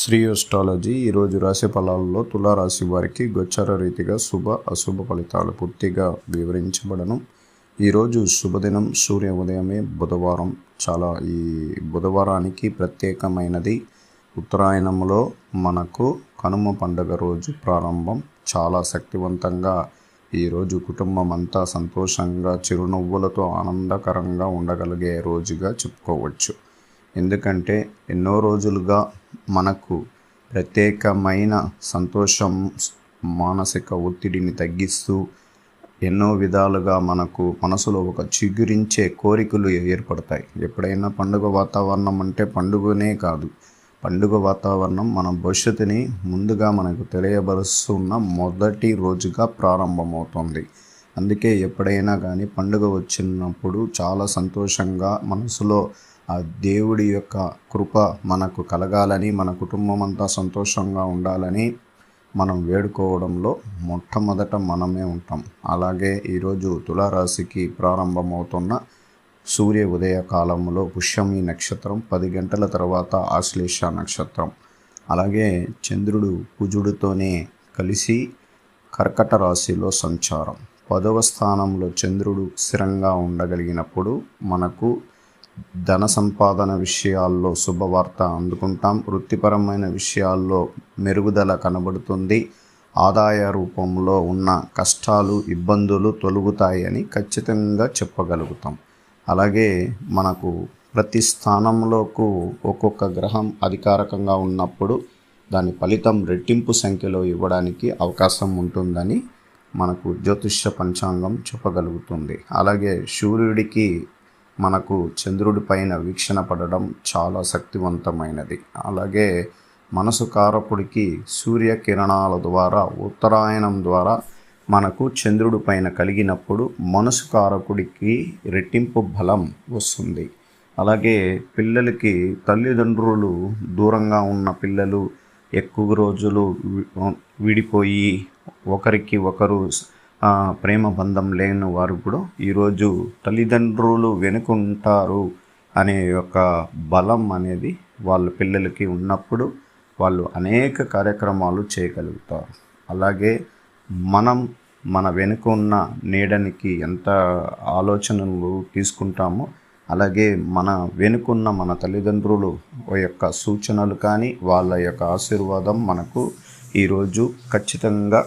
Shri astrology ఈరోజు రాశి ఫలాల్లో తులారాశి వారికి గోచర రీతిగా శుభ అశుభ ఫలితాలు పూర్తిగా వివరించబడను. ఈరోజు శుభదినం సూర్య ఉదయమే బుధవారం. చాలా ఈ బుధవారానికి ప్రత్యేకమైనది. ఉత్తరాయణంలో మనకు కనుమ పండుగ రోజు ప్రారంభం. చాలా శక్తివంతంగా ఈరోజు కుటుంబం అంతా సంతోషంగా చిరునవ్వులతో ఆనందకరంగా ఉండగలిగే రోజుగా చెప్పుకోవచ్చు. ఎందుకంటే ఎన్నో రోజులుగా మనకు ప్రత్యేకమైన సంతోషం మానసిక ఒత్తిడిని తగ్గిస్తూ ఎన్నో విధాలుగా మనకు మనసులో ఒక చిగురించే కోరికలు ఏర్పడతాయి. ఎప్పుడైనా పండుగ వాతావరణం అంటే పండుగనే కాదు. పండుగ వాతావరణం మన భవిష్యత్తుని ముందుగా మనకు తెలియబరుస్తున్న మొదటి రోజుగా ప్రారంభమవుతుంది. అందుకే ఎప్పుడైనా కానీ పండుగ వచ్చినప్పుడు చాలా సంతోషంగా మనసులో ఆ దేవుడి యొక్క కృప మనకు కలగాలని మన కుటుంబం అంతా సంతోషంగా ఉండాలని మనం వేడుకోవడంలో మొట్టమొదట మనమే ఉంటాం. అలాగే ఈరోజు తులారాశికి ప్రారంభమవుతున్న సూర్య ఉదయ కాలంలో పుష్యమి నక్షత్రం పది గంటల తర్వాత ఆశ్లేష నక్షత్రం. అలాగే చంద్రుడు కుజుడితోనే కలిసి కర్కట రాశిలో సంచారం. పదవ స్థానంలో చంద్రుడు స్థిరంగా ఉండగలిగినప్పుడు మనకు ధన సంపాదన విషయాల్లో శుభవార్త అందుకుంటాం. వృత్తిపరమైన విషయాల్లో మెరుగుదల కనబడుతుంది. ఆదాయ రూపంలో ఉన్న కష్టాలు ఇబ్బందులు తొలుగుతాయని ఖచ్చితంగా చెప్పగలుగుతాం. అలాగే మనకు ప్రతి స్థానంలోకు ఒక్కొక్క గ్రహం అధికారకంగా ఉన్నప్పుడు దాని ఫలితం రెట్టింపు సంఖ్యలో ఇవ్వడానికి అవకాశం ఉంటుందని మనకు జ్యోతిష్య పంచాంగం చెప్పగలుగుతుంది. అలాగే సూర్యుడికి మనకు చంద్రుడి పైన వీక్షణ పడడం చాలా శక్తివంతమైనది. అలాగే మనసు కారకుడికి సూర్యకిరణాల ద్వారా ఉత్తరాయణం ద్వారా మనకు చంద్రుడి పైన కలిగినప్పుడు మనసు కారకుడికి రెట్టింపు బలం వస్తుంది. అలాగే పిల్లలకి తల్లిదండ్రులు దూరంగా ఉన్న పిల్లలు ఎక్కువ రోజులు విడిపోయి ఒకరికి ఒకరు ప్రేమ బంధం లేని వారు కూడా ఈరోజు తల్లిదండ్రులు వెనుకుంటారు అనే యొక్క బలం అనేది వాళ్ళ పిల్లలకి ఉన్నప్పుడు వాళ్ళు అనేక కార్యక్రమాలు చేయగలుగుతారు. అలాగే మనం మన వెనుక ఉన్న నీడనికి ఎంత ఆలోచనలు తీసుకుంటామో అలాగే మన వెనుకున్న మన తల్లిదండ్రులు యొక్క సూచనలు కానీ వాళ్ళ యొక్క ఆశీర్వాదం మనకు ఈరోజు ఖచ్చితంగా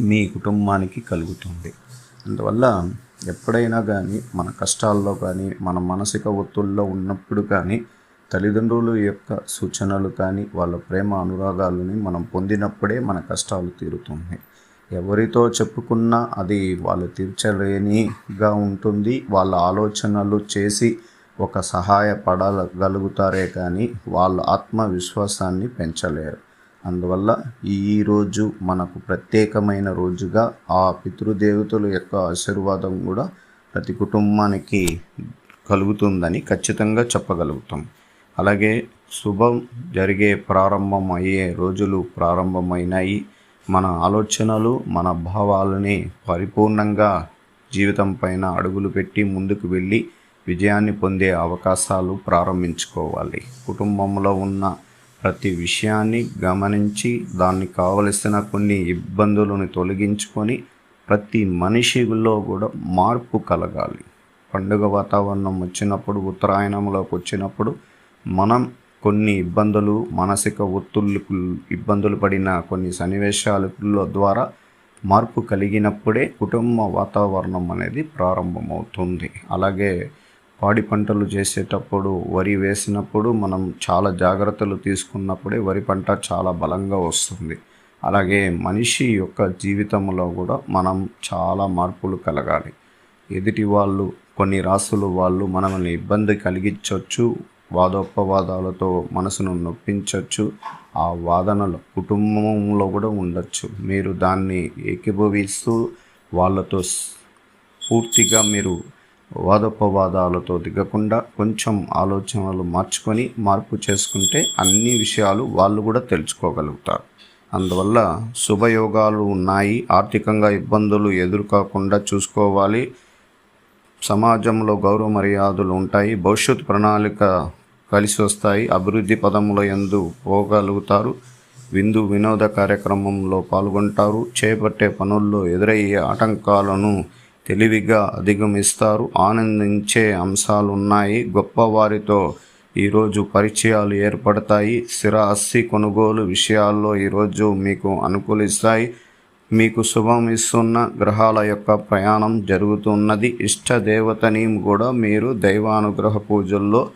మీ కుటుంబానికి కలుగుతుంది. అందువల్ల ఎప్పుడైనా కానీ మన కష్టాల్లో కానీ మన మానసిక ఒత్తుల్లో ఉన్నప్పుడు కానీ తల్లిదండ్రుల యొక్క సూచనలు కానీ వాళ్ళ ప్రేమ అనురాగాలని మనం పొందినప్పుడే మన కష్టాలు తీరుతుంది. ఎవరితో చెప్పుకున్నా అది వాళ్ళు తీర్చలేనిగా ఉంటుంది. వాళ్ళ ఆలోచనలు చేసి ఒక సహాయపడగలుగుతారే కానీ వాళ్ళ ఆత్మవిశ్వాసాన్ని పెంచలేరు. అందువల్ల ఈరోజు మనకు ప్రత్యేకమైన రోజుగా ఆ పితృదేవతల యొక్క ఆశీర్వాదం కూడా ప్రతి కుటుంబానికి కలుగుతుందని ఖచ్చితంగా చెప్పగలుగుతాం. అలాగే శుభం జరిగే ప్రారంభం అయ్యే రోజులు ప్రారంభమైనాయి. మన ఆలోచనలు మన భావాలని పరిపూర్ణంగా జీవితం పైన అడుగులు పెట్టి ముందుకు వెళ్ళి విజయాన్ని పొందే అవకాశాలు ప్రారంభించుకోవాలి. కుటుంబంలో ఉన్న ప్రతి విషయాన్ని గమనించి దాన్ని కావలసిన కొన్ని ఇబ్బందులను తొలగించుకొని ప్రతి మనిషిలో కూడా మార్పు కలగాలి. పండుగ వాతావరణం వచ్చినప్పుడు ఉత్తరాయణంలోకి వచ్చినప్పుడు మనం కొన్ని ఇబ్బందులు మానసిక ఒత్తుళ్ళు ఇబ్బందులు పడిన కొన్ని సన్నివేశాల ద్వారా మార్పు కలిగినప్పుడే కుటుంబ వాతావరణం అనేది ప్రారంభమవుతుంది. అలాగే పాడి పంటలు చేసేటప్పుడు వరి వేసినప్పుడు మనం చాలా జాగ్రత్తలు తీసుకున్నప్పుడే వరి పంట చాలా బలంగా వస్తుంది. అలాగే మనిషి యొక్క జీవితంలో కూడా మనం చాలా మార్పులు కలగాలి. ఎదుటి వాళ్ళు కొన్ని రాసులు వాళ్ళు మనల్ని ఇబ్బంది కలిగించవచ్చు వాదోపవాదాలతో మనసును నొప్పించవచ్చు ఆ వాదనలు కుటుంబంలో కూడా ఉండొచ్చు. మీరు దాన్ని ఏకీభవిస్తూ వాళ్ళతో పూర్తిగా మీరు వాదోపవాదాలతో దిగకుండా కొంచెం ఆలోచనలు మార్చుకొని మార్పు చేసుకుంటే అన్ని విషయాలు వాళ్ళు కూడా తెలుసుకోగలుగుతారు. అందువల్ల శుభయోగాలు ఉన్నాయి. ఆర్థికంగా ఇబ్బందులు ఎదుర్కోకుండా చూసుకోవాలి. సమాజంలో గౌరవ మర్యాదలు ఉంటాయి. భవిష్యత్ ప్రణాళిక కలిసి వస్తాయి. అభివృద్ధి పదముల ఎందు పోగలుగుతారు. విందు వినోద కార్యక్రమంలో పాల్గొంటారు. చేపట్టే పనుల్లో ఎదురయ్యే ఆటంకాలను తెలివిగా అధిగమిస్తారు. ఆనందించే అంశాలు ఉన్నాయి గొప్పవారితో ఈరోజు పరిచయాలు ఏర్పడతాయి. స్థిరాస్తి కొనుగోలు విషయాల్లో ఈరోజు మీకు అనుకూలిస్తాయి. మీకు శుభం ఇస్తున్న గ్రహాల యొక్క ప్రయాణం జరుగుతున్నది. ఇష్ట దేవతని కూడా మీరు దైవానుగ్రహ పూజల్లో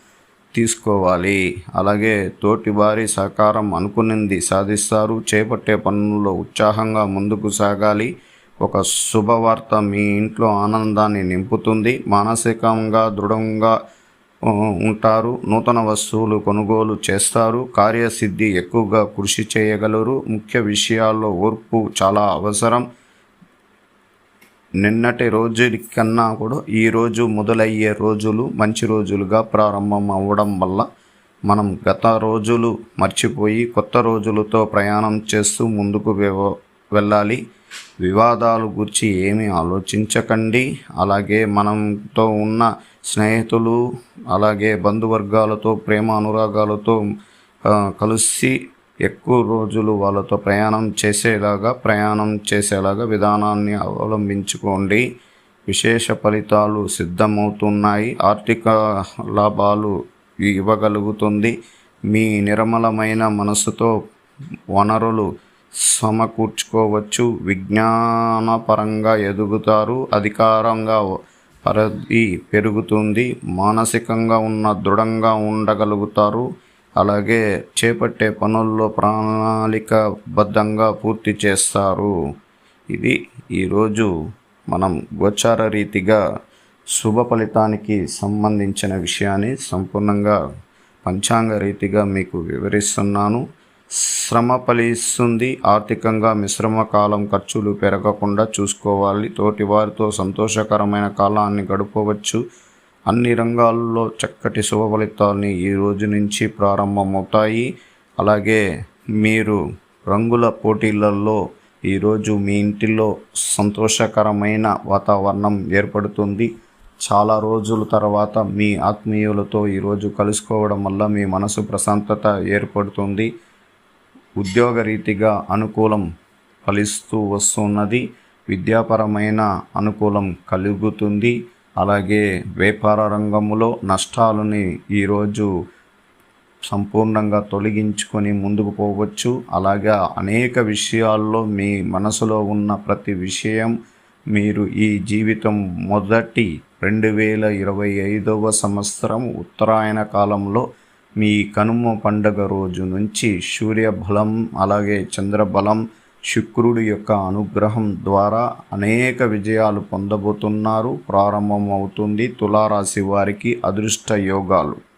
తీసుకోవాలి. అలాగే తోటి వారి సహకారం అనుకునింది సాధిస్తారు. చేపట్టే పనుల్లో ఉత్సాహంగా ముందుకు సాగాలి. ఒక శుభవార్త మీ ఇంట్లో ఆనందాన్ని నింపుతుంది మానసికంగా దృఢంగా ఉంటారు నూతన వస్తువులు కొనుగోలు చేస్తారు కార్యసిద్ధి ఎక్కువగా కృషి చేయగలరు. ముఖ్య విషయాల్లో ఓర్పు చాలా అవసరం. నిన్నటి రోజు కన్నా కూడా ఈ రోజు మొదలయ్యే రోజులు మంచి రోజులుగా ప్రారంభం అవ్వడం వల్ల మనం గత రోజులు మర్చిపోయి కొత్త రోజులతో ప్రయాణం చేస్తూ ముందుకు వెవ- వెళ్ళాలి. వివాదాలు గురించి ఏమీ ఆలోచించకండి. అలాగే మనంతో ఉన్న స్నేహితులు అలాగే బంధువర్గాలతో ప్రేమ అనురాగాలతో కలిసి ఎక్కువ రోజులు వాళ్ళతో ప్రయాణం చేసేలాగా ప్రయాణం చేసేలాగా విధానాన్ని అవలంబించుకోండి. విశేష ఫలితాలు సిద్ధమవుతున్నాయి. ఆర్థిక లాభాలు ఇవ్వగలుగుతుంది. మీ నిర్మలమైన మనసుతో వనరులు సమకూర్చుకోవచ్చు. విజ్ఞానపరంగా ఎదుగుతారు. అధికారంగా పరిధి పెరుగుతుంది. మానసికంగా ఉన్న దృఢంగా ఉండగలుగుతారు. అలాగే చేపట్టే పనుల్లో ప్రణాళికబద్ధంగా పూర్తి చేస్తారు. ఇది ఈరోజు మనం గోచార రీతిగా శుభ ఫలితానికి సంబంధించిన విషయాన్ని సంపూర్ణంగా పంచాంగ రీతిగా మీకు వివరిస్తున్నాను. శ్రమ ఫలిస్తుంది ఆర్థికంగా మిశ్రమ కాలం ఖర్చులు పెరగకుండా చూసుకోవాలి. తోటి వారితో సంతోషకరమైన కాలాన్ని గడపవచ్చు. అన్ని రంగాల్లో చక్కటి శుభ ఫలితాలని ఈ రోజు నుంచి ప్రారంభమవుతాయి. అలాగే మీరు రంగుల పోటీలలో ఈరోజు మీ ఇంటిలో సంతోషకరమైన వాతావరణం ఏర్పడుతుంది. చాలా రోజుల తర్వాత మీ ఆత్మీయులతో ఈరోజు కలుసుకోవడం వల్ల మీ మనసు ప్రశాంతత ఏర్పడుతుంది. ఉద్యోగరీతిగా అనుకూలం ఫలిస్తూ వస్తున్నది విద్యాపరమైన అనుకూలం కలుగుతుంది. అలాగే వ్యాపార రంగంలో నష్టాలని ఈరోజు సంపూర్ణంగా తొలగించుకొని ముందుకు పోవచ్చు. అలాగే అనేక విషయాల్లో మీ మనసులో ఉన్న ప్రతి విషయం మీరు ఈ జీవితం మొదటి రెండు వేల ఇరవై ఐదవ సంవత్సరం ఉత్తరాయణ కాలంలో మీ కనుమ పండగ రోజు నుంచి సూర్య బలం అలాగే చంద్రబలం శుక్రుడి యొక్క అనుగ్రహం ద్వారా అనేక విజయాలు పొందబోతున్నారు. ప్రారంభమవుతుంది తులారాశి వారికి అదృష్ట యోగాలు.